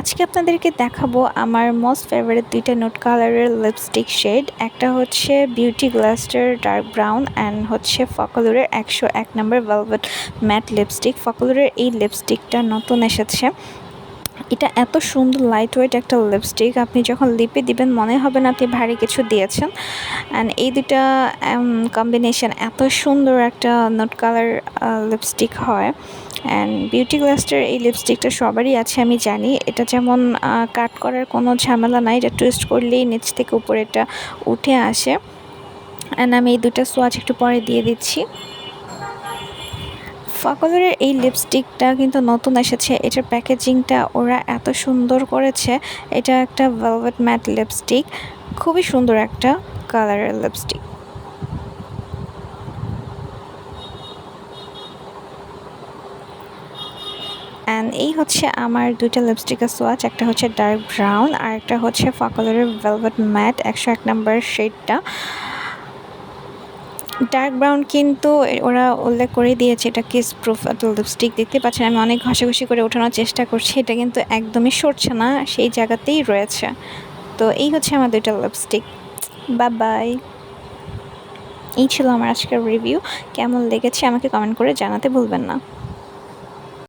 আজকে আপনাদেরকে দেখাবো আমার মোস্ট ফেভারিট দুইটা নোট কালারের লিপস্টিক শেড একটা হচ্ছে Beauty Glazed dark brown and হচ্ছে ফকলুরের একশো এক নম্বর ভেলভেট ম্যাট লিপস্টিক ফকলুরের এই লিপস্টিকটা নতুন এসেছে। এটা এত সুন্দর লাইট ওয়েট একটা লিপস্টিক আপনি যখন লিপে দিবেন, মনে হবে না আপনি ভারী কিছু দিয়েছেন। অ্যান্ড এই দুটা কম্বিনেশন এত সুন্দর একটা নোট কালার লিপস্টিক হয়। অ্যান্ড বিউটি গ্লাস্টার এই লিপস্টিকটা সবারই আছে, আমি জানি। এটা যেমন কাট করার কোনো ঝামেলা নাই, এটা টুইস্ট করলেই নিচ থেকে উপরে এটা উঠে আসে। অ্যান্ড আমি এই দুটা সোয়াচ একটু পরে দিয়ে দিচ্ছি। ফকলরের এই লিপস্টিকটা কিন্তু নতুন এসেছে। এটার প্যাকেজিংটা ওরা এত সুন্দর করেছে। এটা একটা ভেলভেট ম্যাট লিপস্টিক খুবই সুন্দর একটা কালারের লিপস্টিক অ্যান্ড এই হচ্ছে আমার দুইটা লিপস্টিকের সোয়াচ একটা হচ্ছে ডার্ক ব্রাউন আর একটা হচ্ছে ফকলরের ভেলভেট ম্যাট একশো এক নম্বর শেডটা ডার্ক ব্রাউন কিন্তু ওরা উল্লেখ করে দিয়েছে, এটা কিস প্রুফ লিপস্টিক দেখতে পাচ্ছেন। আমি অনেক ঘষাঘষি করে ওঠানোর চেষ্টা করছি, এটা কিন্তু একদমই সরছে না, সেই জায়গাতেই রয়েছে। তো এই হচ্ছে আমার দুইটা লিপস্টিক বা বাই এই ছিল আমার আজকের রিভিউ কেমন লেগেছে আমাকে কমেন্ট করে জানাতে ভুলবেন না।